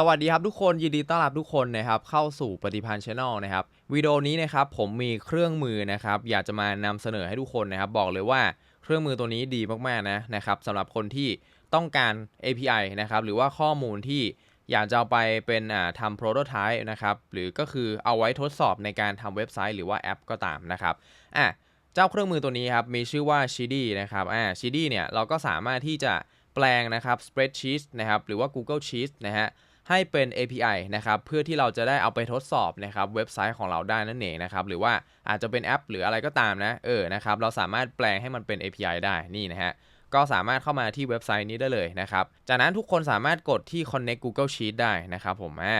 สวัสดีครับทุกคนยินดีต้อนรับทุกคนนะครับเข้าสู่ปฏิพันธ์ช n แนลนะครับวิดีโอนี้นะครับผมมีเครื่องมือนะครับอยากจะมานำเสนอให้ทุกคนนะครับบอกเลยว่าเครื่องมือตัวนี้ดีมากๆนะนะครับสำหรับคนที่ต้องการ API นะครับหรือว่าข้อมูลที่อยากจะเอาไปเป็นอ่าทำ prototype นะครับหรือก็คือเอาไว้ทดสอบในการทำเว็บไซต์หรือว่าแอปก็ตามนะครับอะเจ้าเครื่องมือตัวนี้ครับมีชื่อว่า Shidi นะครับอ่า Shidi เนี่ยเราก็สามารถที่จะแปลงนะครับ spreadsheet นะครับหรือว่า Google Sheets นะฮะ ให้เป็น API นะครับเพื่อที่เราจะได้เอาไปทดสอบนะครับเว็บไซต์ของเราได้นั่นเองนะครับหรือว่าอาจจะเป็นแอป หรืออะไรก็ตามนะเออนะครับเราสามารถแปลงให้มันเป็น API ได้นี่นะฮะก็สามารถเข้ามาที่เว็บไซต์นี้ได้เลยนะครับ จากนั้นทุกคนสามารถกดที่ connect Google Sheet ได้นะครับผมอ่า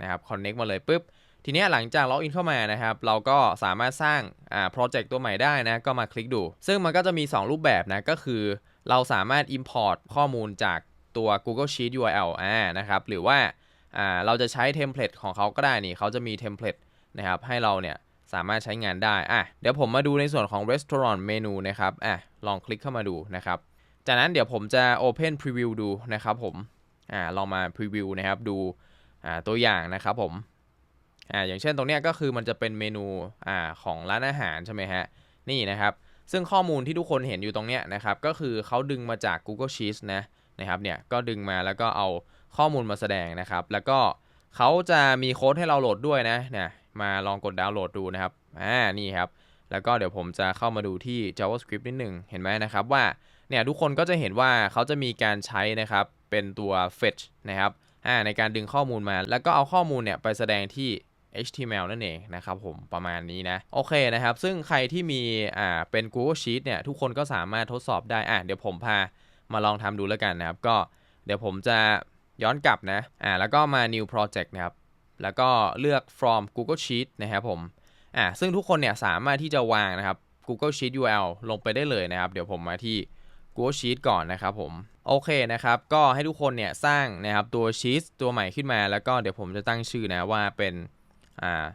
นะครับ connect มาเลยปุ๊บ ทีนี้หลังจากล็อกอินเข้ามานะครับ เราก็สามารถสร้างอ่าโปรเจกต์ตัวใหม่ได้นะ ก็มาคลิกดู ซึ่งมันก็จะมี 2 รูปแบบนะ ก็คือเราสามารถ Import ข้อมูลจาก ตัว Google Sheet URL อ่านะครับหรือว่าอ่าเราจะใช้เทมเพลตของเขาก็ได้นี่เขาจะมีเทมเพลตนะครับให้เราเนี่ยสามารถใช้งานได้อะเดี๋ยวผมมาดูในส่วนของ Restaurant Menu นะครับอะลองคลิกเข้ามาดูนะครับจากนั้นเดี๋ยวผมจะ Open Preview ดูนะครับผมอ่าลองมา Preview นะครับดูอ่าตัวอย่างนะครับผมอ่าอย่างเช่นตรงเนี้ยก็คือมันจะเป็นเมนูอ่าของร้านอาหารใช่ไหมฮะนี่นะครับซึ่งข้อมูลที่ทุกคนเห็นอยู่ตรงเนี้ยนะครับก็คือเขาดึงมาจาก Google Sheets นะ นะครับเนี่ยก็ดึงมาแล้วก็เอาข้อมูลมาแสดงนะครับ แล้วก็เขาจะมีโค้ดให้เราโหลดด้วยนะเนี่ยมาลองกดดาวน์โหลดดูนะครับอ่านี่ครับ แล้วก็เดี๋ยวผมจะเข้ามาดูที่ JavaScript นิดหนึ่งเห็นไหมนะครับว่าเนี่ยทุกคนก็จะเห็นว่าเขาจะมีการใช้นะครับเป็นตัว fetch นะครับอ่าในการดึงข้อมูลมา แล้วก็เอาข้อมูลเนี่ยไปแสดงที่ HTML นั่นเองนะครับผมประมาณนี้นะ โอเคนะครับ ซึ่งใครที่มีอ่าเป็น Google Sheet เนี่ยทุกคนก็สามารถทดสอบได้อะเดี๋ยวผมพา มาลองทำดูแล้วกันนะครับ ก็เดี๋ยวผมจะย้อนกลับนะ อ่า แล้วก็มา new project นะครับ แล้วก็เลือก from Google Sheet นะครับผม อ่า ซึ่งทุกคนเนี่ยสามารถที่จะวางนะครับ Google Sheet URL ลงไปได้เลยนะครับ เดี๋ยวผมมาที่ Google Sheet ก่อนนะครับผม โอเคนะครับ ก็ให้ทุกคนเนี่ยสร้างนะครับตัว Sheet ตัวใหม่ขึ้นมา แล้วก็เดี๋ยวผมจะตั้งชื่อนะว่าเป็น อ่า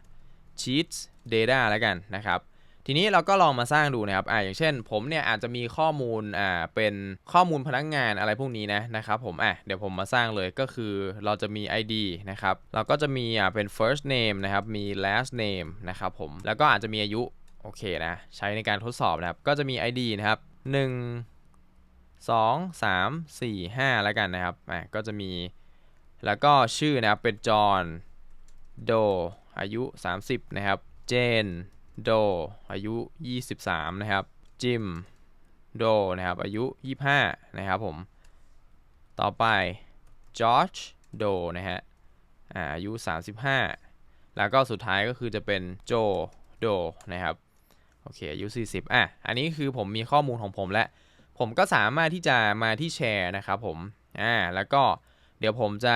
Sheets Data แล้วกันนะครับ ทีนี้เราก็ลองมาสร้างดูนะครับอ่าอย่างเช่น ผมเนี่ยอาจจะมีข้อมูลอ่าเป็นข้อมูลพนักงานอะไรพวกนี้นะนะครับผมอะเดี๋ยวผมมาสร้างเลยก็คือเราจะมี ID นะครับเราก็จะมีอ่าเป็น first name นะครับมี last name นะครับผมแล้วก็อาจจะมีอายุโอเคนะใช้ในการทดสอบนะครับก็จะมี ID นะครับ 1 2 3 4 5 แล้วกันนะครับอะก็จะมีแล้วก็ชื่อนะครับเป็นจอห์นโดอายุ 30 นะครับ เจน โดอายุ 23 นะครับ จิม โดนะครับ อายุ 25 นะครับผม ต่อไปจอร์จโดนะฮะอาอายุ 35 แล้วก็สุดท้ายก็คือจะเป็นโจโดนะครับ โอเค อายุ 40 อะ อันนี้คือผมมีข้อมูลของผมแล้ว ผมก็สามารถที่จะมาที่แชร์นะครับผม อ่า แล้วก็เดี๋ยวผมจะ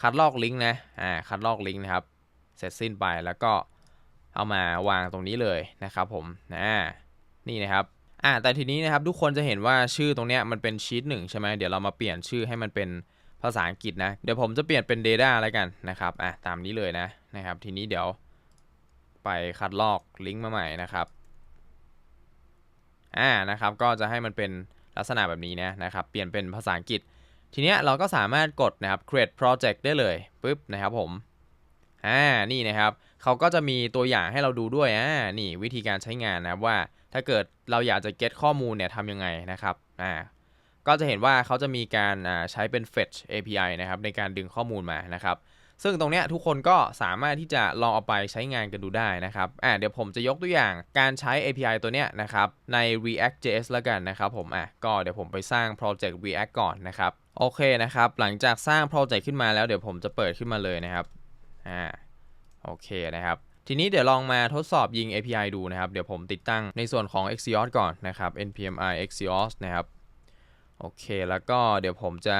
คัดลอกลิงก์นะ อ่า คัดลอกลิงก์นะครับ เสร็จสิ้นไปแล้วก็ เอามาวางตรงนี้เลยนะครับผมอ่านี่นะครับอ่าแต่ทีนี้นะครับทุกคนจะเห็นว่าชื่อตรงเนี้ยมันเป็นชีตหนึ่งใช่ไหมเดี๋ยวเรามาเปลี่ยนชื่อให้มันเป็นภาษาอังกฤษนะ เดี๋ยวผมจะเปลี่ยนเป็น Data แล้วกันนะครับอะตามนี้เลยนะนะครับทีนี้เดี๋ยวไปคัดลอกลิงก์มาใหม่นะครับอ่านะครับก็จะให้มันเป็นลักษณะแบบนี้นะนะครับเปลี่ยนเป็นภาษาอังกฤษ ทีเนี้ยเราก็สามารถกดนะครับ create project ได้เลยปุ๊บนะครับผมอ่านี่นะครับ เขาก็จะมีตัวอย่างให้เราดูด้วยอ่านี่วิธีการใช้งานนะว่าถ้าเกิดเราอยากจะ get ข้อมูลเนี่ยทำยังไงนะครับอ่าก็จะเห็นว่าเขาจะมีการใช้เป็น fetch API นะครับในการดึงข้อมูลมานะครับซึ่งตรงเนี้ยทุกคนก็สามารถที่จะลองเอาไปใช้งานกันดูได้นะครับอ่าเดี๋ยวผมจะยกตัวอย่างการใช้ API ตัวเนี้ยนะครับใน React JS แล้วกันนะครับผมอะก็เดี๋ยวผมไปสร้าง project React ก่อนนะครับโอเคนะครับหลังจากสร้าง project ขึ้นมาแล้วเดี๋ยวผมจะเปิดขึ้นมาเลยนะครับอ่า โอเคนะครับทีนี้เดี๋ยวลองมาทดสอบยิง API ดูนะครับ เดี๋ยวผมติดตั้งในส่วนของ Axios ก่อนนะครับ npm i Axios นะครับโอเค แล้วก็เดี๋ยวผมจะ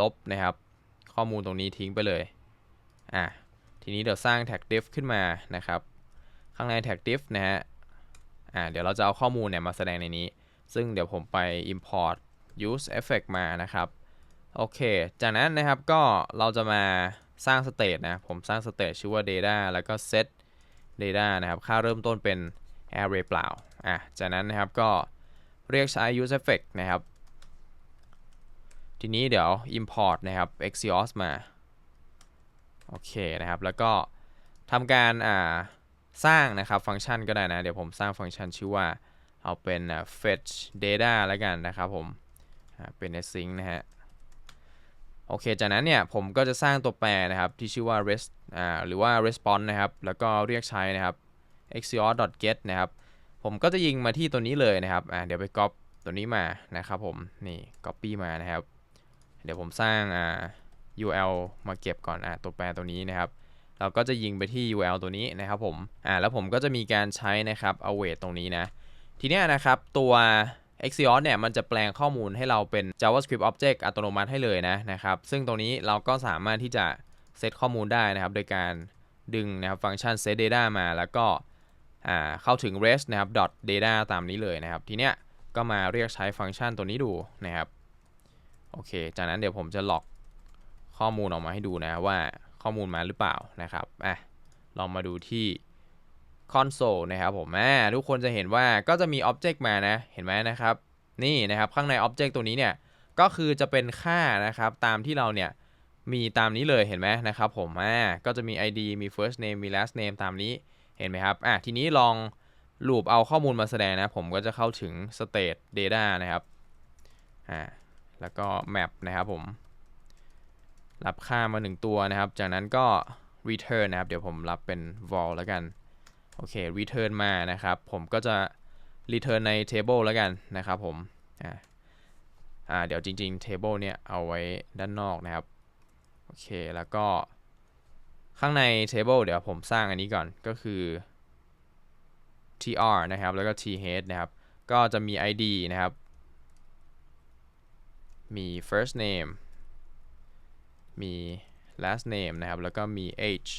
ลบนะครับ ข้อมูลตรงนี้ทิ้งไปเลยอะทีนี้เดี๋ยวสร้าง tag div ขึ้นมานะครับ ข้างใน tag div นะฮะอ่าเดี๋ยวเราจะเอาข้อมูลเนี่ยมาแสดงในนี้ ซึ่งเดี๋ยวผมไป import use effect มานะครับโอเค จากนั้นนะครับก็เราจะมา สร้างสเตทนะ ผมสร้างสเตทชื่อว่า data แล้วก็ set data นะครับ ค่าเริ่มต้นเป็น array เปล่า อะ จากนั้นนะครับก็เรียกใช้ use effect นะครับ ทีนี้เดี๋ยว import นะครับ axios มา โอเคนะครับ แล้วก็ทำการอ่าสร้างนะครับฟังก์ชันก็ได้นะ เดี๋ยวผมสร้างฟังก์ชันชื่อว่าเอาเป็น fetch data แล้วกันนะครับผมเป็น async นะฮะ โอเค จากนั้นเนี่ยผมก็จะสร้างตัวแปรนะครับที่ชื่อว่า rest อ่าหรือว่า response นะครับ แล้วก็เรียกใช้นะครับ axios.get นะครับ ผมก็จะยิงมาที่ตัวนี้เลยนะครับอ่าเดี๋ยวไป copy ตัวนี้มานะครับผม นี่ copy มานะครับ เดี๋ยวผมสร้างอ่า UL มาเก็บก่อนอ่าตัวแปรตัวนี้นะครับ เราก็จะยิงไปที่ URL ตัวนี้นะครับผมอ่าแล้วผมก็จะมีการใช้นะครับ await ตรงนี้นะ ทีเนี้ยนะครับตัว Axios เนี่ยมันจะแปลงข้อมูลให้เราเป็น JavaScript Object อัตโนมัติให้เลยนะนะครับ ซึ่งตรงนี้เราก็สามารถที่จะเซตข้อมูลได้นะครับ โดยการดึงนะครับฟังก์ชัน set data มาแล้วก็เข้าถึง rest นะครับ dot data ตามนี้เลยนะครับ ทีเนี้ยก็มาเรียกใช้ฟังก์ชันตัวนี้ดูนะครับ โอเค จากนั้นเดี๋ยวผมจะล็อกข้อมูลออกมาให้ดูนะว่าข้อมูลมาหรือเปล่านะครับอะลองมาดูที่ console นะครับผมอ่าทุกคนจะเห็นว่าก็จะมี object มานะ เห็นไหมนะครับ นี่นะครับข้างใน object ตัวนี้เนี่ย ก็คือจะเป็นค่านะครับตามที่เราเนี่ยมีตามนี้เลยเห็นไหมนะครับผมอ่าก็จะมี id มี first name มี last name ตามนี้เห็นไหมครับอะทีนี้ลองลูปเอาข้อมูลมาแสดงนะ ผมก็จะเข้าถึง state data นะครับอ่าแล้วก็ map นะครับผม รับค่ามา 1 ตัวนะครับ จากนั้นก็ return นะครับ เดี๋ยวผมรับเป็น vol แล้วกัน โอเค return มานะครับ ผมก็จะ return ใน table แล้วกันนะครับผมอ่าอ่าเดี๋ยวจริงๆ table เนี่ยเอาไว้ด้านนอกนะครับ โอเค แล้วก็ข้างใน table เดี๋ยวผมสร้างอันนี้ก่อนก็คือ tr นะครับ แล้วก็ th นะครับ ก็จะมี id นะครับ มี first name มี last name นะครับ แล้วก็มี age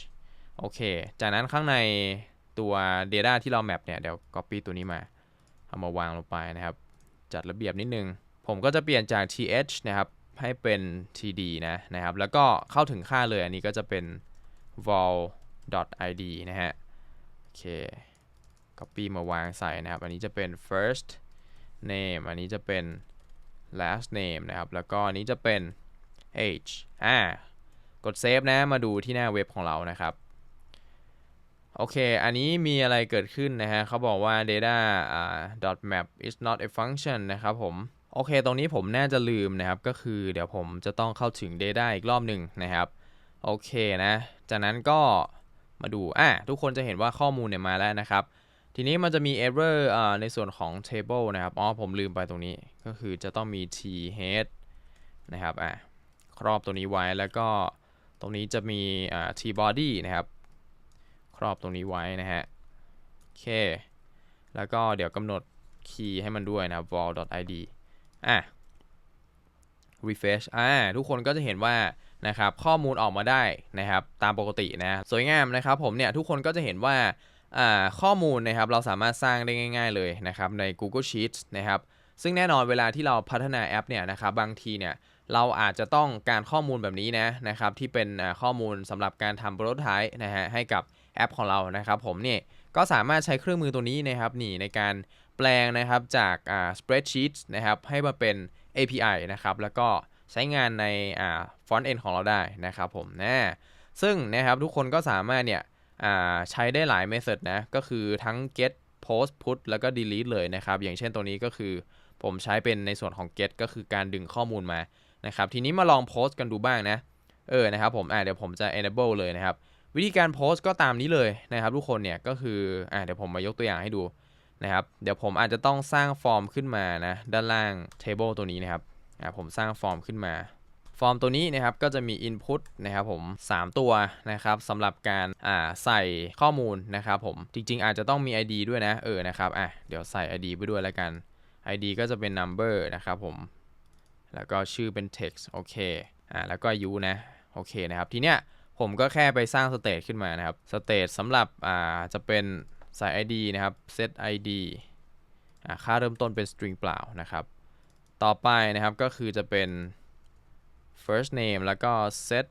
โอเค จากนั้นข้างใน ตัว data ที่เรา map เนี่ยเดี๋ยว copy ตัวนี้มาเอามาวางลงไปนะครับ จัดระเบียบนิดนึง ผมก็จะเปลี่ยนจาก th นะครับให้เป็น td นะนะครับ แล้วก็เข้าถึงค่าเลยอันนี้ก็จะเป็น vol id นะฮะโอเค copy มาวางใส่นะครับ อันนี้จะเป็น first name อันนี้จะเป็น last name นะครับ แล้วก็อันนี้จะเป็น age อ่ากดเซฟนะ มาดูที่หน้าเว็บของเรานะครับ โอเค อันนี้มีอะไรเกิดขึ้นนะฮะเขาบอกว่า data uh, dot map is not a function นะครับผม โอเค ตรงนี้ผมน่าจะลืมนะครับ ก็คือเดี๋ยวผมจะต้องเข้าถึง data อีกรอบหนึ่งนะครับ โอเคนะ จากนั้นก็มาดู อะ ทุกคนจะเห็นว่าข้อมูลเนี่ยมาแล้วนะครับ ทีนี้มันจะมี error อในส่วนของ table นะครับ อ๋อ ผมลืมไปตรงนี้ ก็คือจะต้องมี t head นะครับ อะ ครอบตัวนี้ไว้แล้วก็ตรงนี้จะมี t body นะครับ ครอบตรงนี้ไว้นะฮะโอเค แล้วก็เดี๋ยวกำหนดคีย์ให้มันด้วยนะครับ vol id อะ refresh อ่าทุกคนก็จะเห็นว่านะครับข้อมูลออกมาได้นะครับตามปกตินะสวยงามนะครับผมเนี่ยทุกคนก็จะเห็นว่าอ่าข้อมูลนะครับเราสามารถสร้างได้ง่าย ๆ เลยนะครับใน Google Sheets นะครับซึ่งแน่นอนเวลาที่เราพัฒนาแอปเนี่ยนะครับบางทีเนี่ยเราอาจจะต้องการข้อมูลแบบนี้นะนะครับที่เป็นข้อมูลสำหรับการทำโปรโตไทป์นะฮะให้กับ แอปของเรานะครับผมเนี่ยก็สามารถใช้เครื่องมือตัวนี้นะครับนี่ในการแปลงนะครับจากอ่า spreadsheet นะครับให้มาเป็น API นะครับแล้วก็ใช้งานในอ่า front end ของเราได้นะครับผมนะซึ่งนะครับทุกคนก็สามารถเนี่ยใช้ได้หลาย method นะก็คือทั้ง get post put แล้วก็ delete เลยนะครับ อย่างเช่นตัวนี้ก็คือผมใช้เป็นในส่วนของ get ก็คือการดึงข้อมูลมานะครับ ทีนี้มาลองโพสต์กันดูบ้างนะ เออ นะครับผม อ่าเดี๋ยวผมจะ enable เลยนะครับ วิธีการโพสต์ก็ตามนี้เลยนะครับทุกคนเนี่ยก็คืออ่าเดี๋ยวผมมายกตัวอย่างให้ดูนะครับเดี๋ยวผมอาจจะต้องสร้างฟอร์มขึ้นมานะด้านล่าง table ตัวนี้นะครับอ่าผมสร้างฟอร์มขึ้นมาฟอร์มตัวนี้นะครับก็จะมี input นะครับผม 3 ตัวนะครับสำหรับการอ่าใส่ข้อมูลนะครับผมจริงๆ อาจจะต้องมี ID ด้วยนะเออนะครับอะเดี๋ยวใส่ ID ไปด้วยแล้วกัน ID ก็จะเป็น number นะครับผม แล้วก็ชื่อเป็น text โอเคอ่าแล้วก็ u นะโอเคนะครับทีเนี้ย ผมก็แค่ไปสร้าง state ขึ้นมานะครับ state สำหรับอ่าจะเป็นใส่ id นะครับ set id ค่าเริ่มต้นเป็น string เปล่านะครับ ต่อไปนะครับก็คือจะเป็น first name แล้วก็ set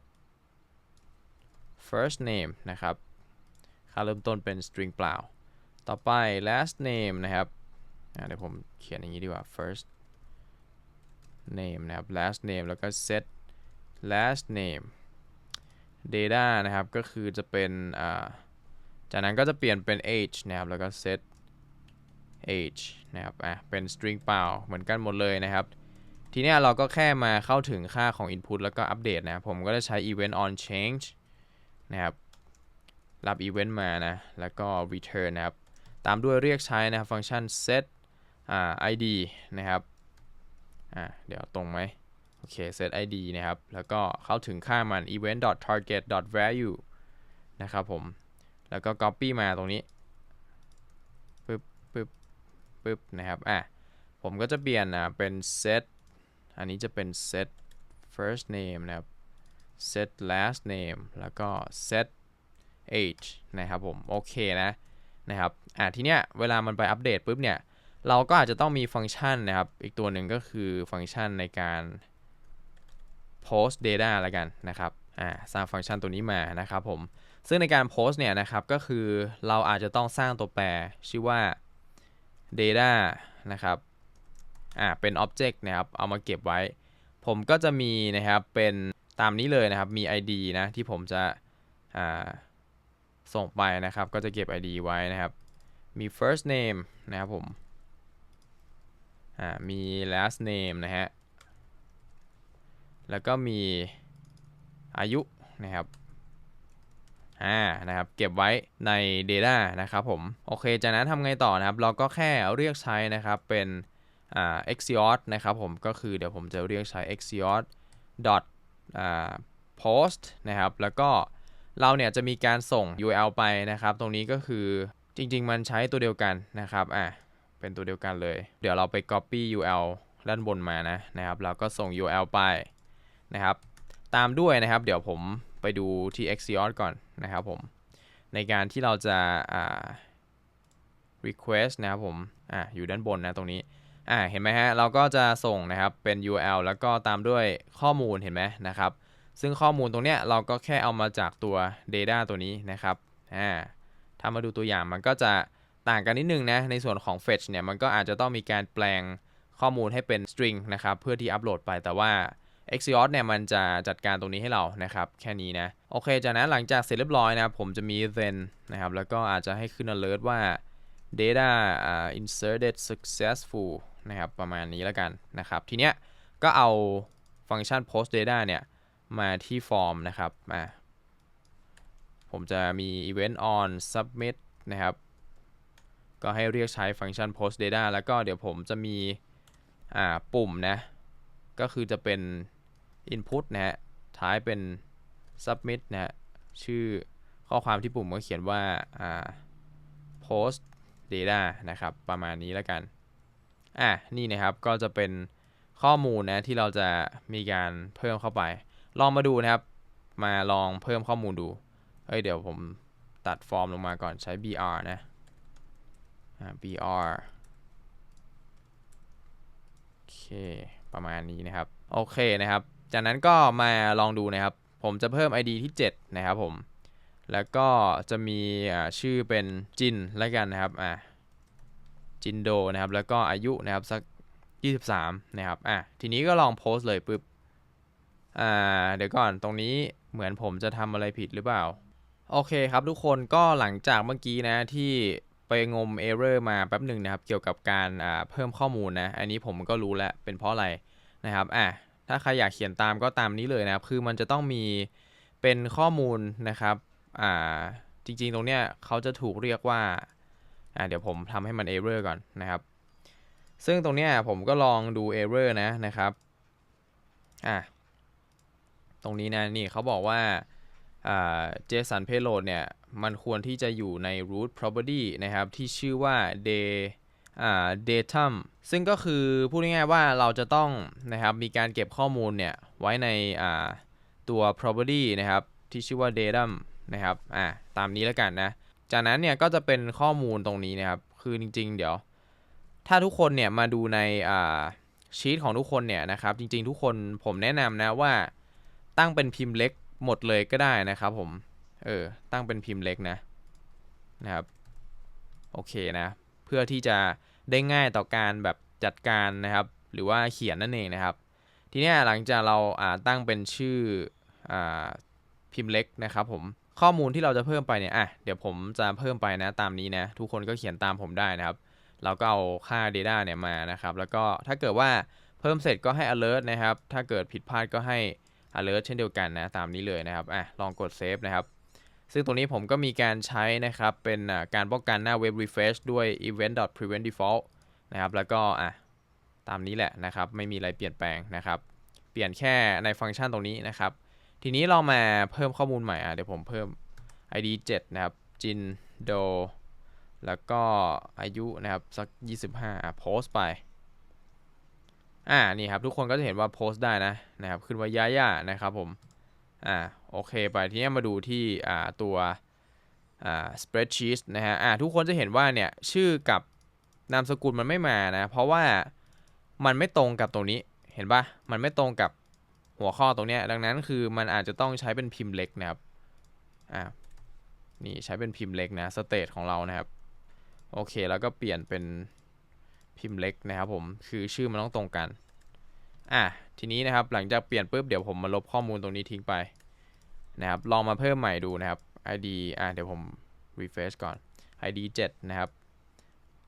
first name นะครับ ค่าเริ่มต้นเป็น string เปล่า ต่อไป last name นะครับเดี๋ยวผมเขียนอย่างนี้ดีกว่า first name นะครับ last name แล้วก็ set last name data นะครับ ก็คือจะเป็นอ่าจากนั้นก็จะเปลี่ยนเป็น age นะครับ แล้วก็ set age นะครับ อะ เป็น string เปล่า เหมือนกันหมดเลยนะครับ ทีนี้เราก็แค่มาเข้าถึงค่าของ input แล้วก็อัปเดตนะครับผมก็จะใช้ event on change นะครับ รับ event มานะ แล้วก็ return นะครับ ตามด้วยเรียกใช้นะครับ ฟังก์ชัน set อ่า id นะครับ อ่า เดี๋ยวตรงไหม เค set id นะครับ แล้วก็เข้าถึงค่ามัน event target value นะครับผม แล้วก็ copy มาตรงนี้ปึ๊บปึ๊บปึ๊บนะครับ อะ ผมก็จะเปลี่ยนอะเป็น set อันนี้จะเป็น set first name นะครับ set last name แล้วก็ set age นะครับผม โอเคนะ นะครับ อะ ทีเนี้ย เวลามันไปอัปเดตปุ๊บเนี่ยเราก็อาจจะต้องมีฟังก์ชันนะครับ อีกตัวหนึ่งก็คือฟังก์ชันในการ post data แล้วกันนะครับอ่าสร้างฟังก์ชันตัวนี้มานะครับผม ซึ่งในการ post เนี่ยนะครับก็คือเราอาจจะต้องสร้างตัวแปรชื่อว่า data นะครับอ่าเป็น object นะครับ เอามาเก็บไว้ ผมก็จะมีนะครับเป็นตามนี้เลยนะครับมี id นะที่ผมจะอ่าส่งไปนะครับ ก็จะเก็บ id ไว้นะครับ มี first name นะครับผม อ่า มี last name นะฮะ แล้วก็มีอายุนะครับอ่านะครับเก็บไว้ใน Data นะครับผม โอเค จากนั้นทำไงต่อนะครับ เราก็แค่เรียกใช้นะครับเป็นอ่า exeot นะครับผมก็คือเดี๋ยวผมจะเรียกใช้ exeot dot อ่า post นะครับ แล้วก็เราเนี่ยจะมีการส่ง URL ไปนะครับ ตรงนี้ก็คือจริง ๆ มันใช้ตัวเดียวกันนะครับอ่าเป็นตัวเดียวกันเลย เดี๋ยวเราไป copy URL ด้านบนมานะนะครับ เราก็ส่ง URL ไป นะครับ ตามด้วยนะครับ เดี๋ยวผมไปดูที่ Axios ก่อนนะครับผม ในการที่เราจะอ่า request นะครับผม อ่าอยู่ด้านบนนะตรงนี้ อ่า เห็นไหมฮะ เราก็จะส่งนะครับ เป็น URL แล้วก็ตามด้วยข้อมูล เห็นไหมนะครับ ซึ่งข้อมูลตรงเนี้ยเราก็แค่เอามาจากตัว data ตัวนี้นะครับ อ่า ถ้ามาดูตัวอย่างมันก็จะต่างกันนิดนึงนะ ในส่วนของ fetch เนี่ย มันก็อาจจะต้องมีการแปลงข้อมูลให้เป็น string นะครับ เพื่อที่อัปโหลดไป แต่ว่า Axios เนี่ยมันจะจัดการตรงนี้ให้เรานะครับ แค่นี้นะ โอเค จากนั้นหลังจากเสร็จเรียบร้อยนะ ผมจะมี then นะครับ แล้วก็อาจจะให้ขึ้น alert ว่า data uh, inserted successful นะครับ ประมาณนี้แล้วกันนะครับ ทีเนี้ยก็เอาฟังก์ชัน post data เนี่ย มาที่ฟอร์มนะครับมาผมจะมี event on submit นะครับ ก็ให้เรียกใช้ฟังก์ชัน post data แล้วก็เดี๋ยวผมจะมี อ่า ปุ่มนะ ก็คือจะเป็น input นะฮะท้ายเป็น submit นะฮะชื่อข้อความที่ปุ่มก็เขียนว่าอ่า post data นะครับ ประมาณนี้แล้วกัน อะ นี่นะครับ ก็จะเป็นข้อมูลนะที่เราจะมีการเพิ่มเข้าไป ลองมาดูนะครับ มาลองเพิ่มข้อมูลดูเอ้ย เดี๋ยวผมตัดฟอร์มลงมาก่อนใช้ br นะ br โอเค ประมาณนี้นะครับ โอเคนะครับ จากนั้นก็มาลองดูนะครับ ผมจะเพิ่ม id ที่ 7 นะครับผม แล้วก็จะมีชื่อเป็นจินแล้วกันนะครับอ่าจินโดนะครับ แล้วก็อายุนะครับสัก 23 นะครับอะทีนี้ก็ลองโพสต์เลยปุ๊บอ่าเดี๋ยวก่อนตรงนี้เหมือนผมจะทำอะไรผิดหรือเปล่า โอเคครับทุกคนก็หลังจากเมื่อกี้นะที่ไปงม error มาแป๊บหนึ่งนะครับ เกี่ยวกับการเพิ่มข้อมูลนะ อันนี้ผมก็รู้แล้วเป็นเพราะอะไรนะครับอะ ถ้าใครอยากเขียนตามก็ตามนี้เลยนะครับ คือมันจะต้องมีเป็นข้อมูลนะครับ อ่า จริงๆ ตรงเนี้ยเขาจะถูกเรียกว่า อ่า เดี๋ยวผมทำให้มัน error ก่อนนะครับ ซึ่งตรงเนี้ยผมก็ลองดู error นะนะครับ อะตรงนี้นะนี่เขาบอกว่าอ่า JSON payload เนี่ย มันควรที่จะอยู่ใน root property นะครับ ที่ชื่อว่า day อ่า datum ซึ่งก็คือพูดง่ายๆว่าเราจะต้องนะครับมีการเก็บข้อมูลเนี่ยไว้ในตัว property นะครับที่ชื่อว่า datum นะครับอ่าตามนี้แล้วกันนะ จากนั้นเนี่ยก็จะเป็นข้อมูลตรงนี้นะครับ คือจริง ๆ เดี๋ยว ถ้าทุกคนเนี่ยมาดูในอ่าชีตของทุกคนเนี่ยนะครับ จริง ๆ ทุกคนผมแนะนำนะว่าตั้งเป็นพิมพ์เล็กหมดเลยก็ได้นะครับผม เออ ตั้งเป็นพิมพ์เล็กนะ นะครับ โอเคนะ เพื่อที่จะ ได้ง่ายต่อการแบบจัดการนะครับ หรือว่าเขียนนั่นเองนะครับ ทีนี้หลังจากเราตั้งเป็นชื่ออพิมพ์เล็กนะครับผมข้อมูลที่เราจะเพิ่มไปเนี่ยอะเดี๋ยวผมจะเพิ่มไปนะตามนี้นะ ทุกคนก็เขียนตามผมได้นะครับ เราก็เอาค่า Data เนี่ยมานะครับ แล้วก็ถ้าเกิดว่าเพิ่มเสร็จก็ให้ alert นะครับ ถ้าเกิดผิดพลาดก็ให้ alert เช่นเดียวกันนะ ตามนี้เลยนะครับอะลองกด save นะครับ ซึ่งตรงนี้ผมก็มีการใช้นะครับ เป็นการป้องกันหน้าเว็บ refresh ด้วย event.prevent default นะครับ แล้วก็อะตามนี้แหละนะครับ ไม่มีอะไรเปลี่ยนแปลงนะครับ เปลี่ยนแค่ในฟังก์ชันตรงนี้นะครับ ทีนี้เรามาเพิ่มข้อมูลใหม่อะเดี๋ยวผมเพิ่ม id 7 นะครับ จินโด แล้วก็อายุนะครับ สัก 25อะโพสต์ไป อ่านี่ครับ ทุกคนก็จะเห็นว่าโพสต์ได้นะนะครับ ขึ้นว่าย่าย่านะครับผม อ่าโอเคไปทีนี้มาดูที่อ่าตัวอ่า spreadsheet นะฮะอ่าทุกคนจะเห็นว่าเนี่ยชื่อกับนามสกุลมันไม่มานะ เพราะว่ามันไม่ตรงกับตรงนี้เห็นปะมันไม่ตรงกับหัวข้อตรงเนี้ยดังนั้นคือมันอาจจะต้องใช้เป็นพิมพ์เล็กนะครับอ่านี่ใช้เป็นพิมพ์เล็กนะสเตทของเรานะครับโอเคแล้วก็เปลี่ยนเป็นพิมพ์เล็กนะครับผมคือชื่อมันต้องตรงกัน อะทีนี้นะครับหลังจากเปลี่ยนปุ๊บเดี๋ยวผมมาลบข้อมูลตรงนี้ทิ้งไปนะครับลองมาเพิ่มใหม่ดูนะครับ id อะเดี๋ยวผม refresh ก่อน id 7 นะครับ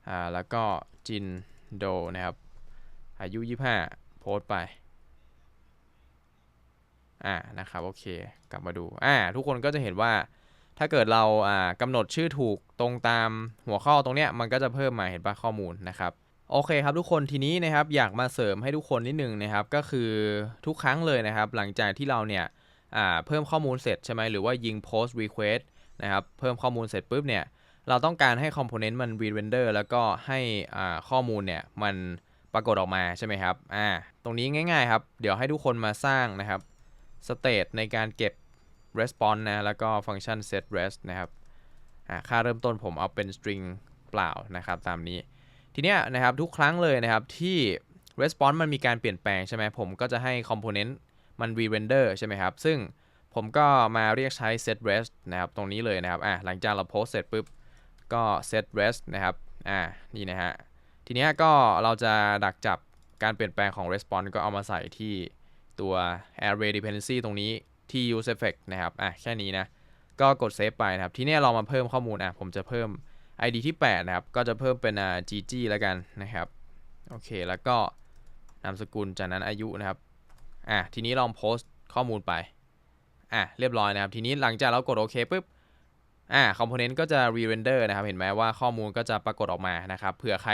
อ่าแล้วก็จินโดนะครับ อายุ 25 โพสต์ไปอ่านะครับโอเคกลับมาดูอ่าทุกคนก็จะเห็นว่าถ้าเกิดเราอ่ากำหนดชื่อถูกตรงตามหัวข้อตรงเนี้ยมันก็จะเพิ่มมาเห็นปะข้อมูลนะครับ โอเคครับทุกคนทีนี้นะครับอยากมาเสริมให้ทุกคนนิดนึงนะครับก็คือทุกครั้งเลยนะครับ หลังจากที่เราเนี่ยเพิ่มข้อมูลเสร็จใช่ไหมหรือว่ายิง post request นะครับเพิ่มข้อมูลเสร็จปุ๊บเนี่ยเราต้องการให้ component มัน re-render แล้วก็ให้ข้อมูลเนี่ยมันปรากฏออกมาใช่ไหมครับอ่าตรงนี้ง่ายๆครับ เดี๋ยวให้ทุกคนมาสร้างนะครับ state ในการเก็บ response นะแล้วก็ฟังก์ชัน set rest นะครับค่าเริ่มต้นผมเอาเป็น string เปล่านะครับตามนี้ ทีเนี้ยนะครับทุกครั้งเลยนะครับที่ response มันมีการเปลี่ยนแปลงใช่ไหมผมก็จะให้ component มัน re-render ใช่ไหมครับ ซึ่งผมก็มาเรียกใช้ set rest นะครับ ตรงนี้เลยนะครับอะหลังจากเรา post เสร็จปุ๊บ ก็ set rest นะครับอ่านี่นะฮะ ทีเนี้ยก็เราจะดักจับการเปลี่ยนแปลงของ response ก็เอามาใส่ที่ตัว array dependency ตรงนี้ที่ use effect นะครับอะแค่นี้นะ ก็กด save ไปนะครับ ทีเนี้ยเรามาเพิ่มข้อมูลอะผมจะเพิ่ม id ที่ 8 นะครับ ก็จะเพิ่มเป็นอ่า gg แล้วกันนะครับ โอเค แล้วก็นามสกุล จากนั้นอายุนะครับ อะ ทีนี้ลองโพสต์ข้อมูลไป อะ เรียบร้อยนะครับ ทีนี้หลังจากเรากดโอเคปุ๊บ อ่าคอมโพเนนต์ก็จะ re-render นะครับ เห็นไหมว่าข้อมูลก็จะปรากฏออกมานะครับ เผื่อใคร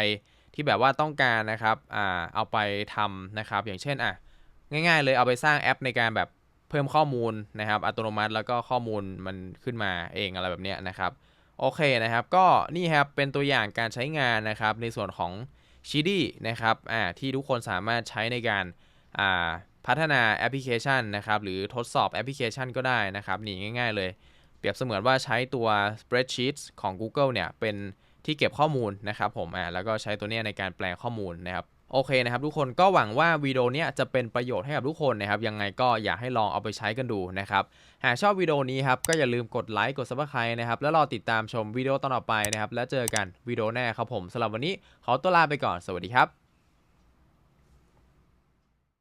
ที่แบบว่าต้องการนะครับ อ่า เอาไปทำนะครับ อย่างเช่น อะ ง่ายๆ เลย เอาไปสร้างแอปในการแบบเพิ่มข้อมูลนะครับ อัตโนมัติ แล้วก็ข้อมูลมันขึ้นมาเองอะไรแบบเนี้ยนะครับ โอเคนะครับ ก็นี่ครับเป็นตัวอย่างการใช้งานนะครับ ในส่วนของ s h i d y นะครับอ่าที่ทุกคนสามารถใช้ในการอ่าพัฒนาแอปพลิเคชันนะครับ หรือทดสอบแอปพลิเคชันก็ได้นะครับนี่ง่าย ๆ เลย เปรียบเสมือนว่าใช้ตัว spreadsheet ของ Google เนี่ย เป็นที่เก็บข้อมูลนะครับผมอ่าแล้วก็ใช้ตัวนี้ในการแปลข้อมูลนะครับ โอเคนะครับทุกคนก็หวังว่าวิดีโอนี้จะเป็นประโยชน์ให้กับทุกคนนะครับยังไงก็อยากให้ลองเอาไปใช้กันดูนะครับหากชอบวิดีโอนี้ครับก็อย่าลืมกดไลค์กดซับสไครต์นะครับแล้วรอติดตามชมวิดีโอต่อไปนะครับแล้วเจอกันวิดีโอหน้าครับผมสำหรับวันนี้ขอตัวลาไปก่อนสวัสดีครับ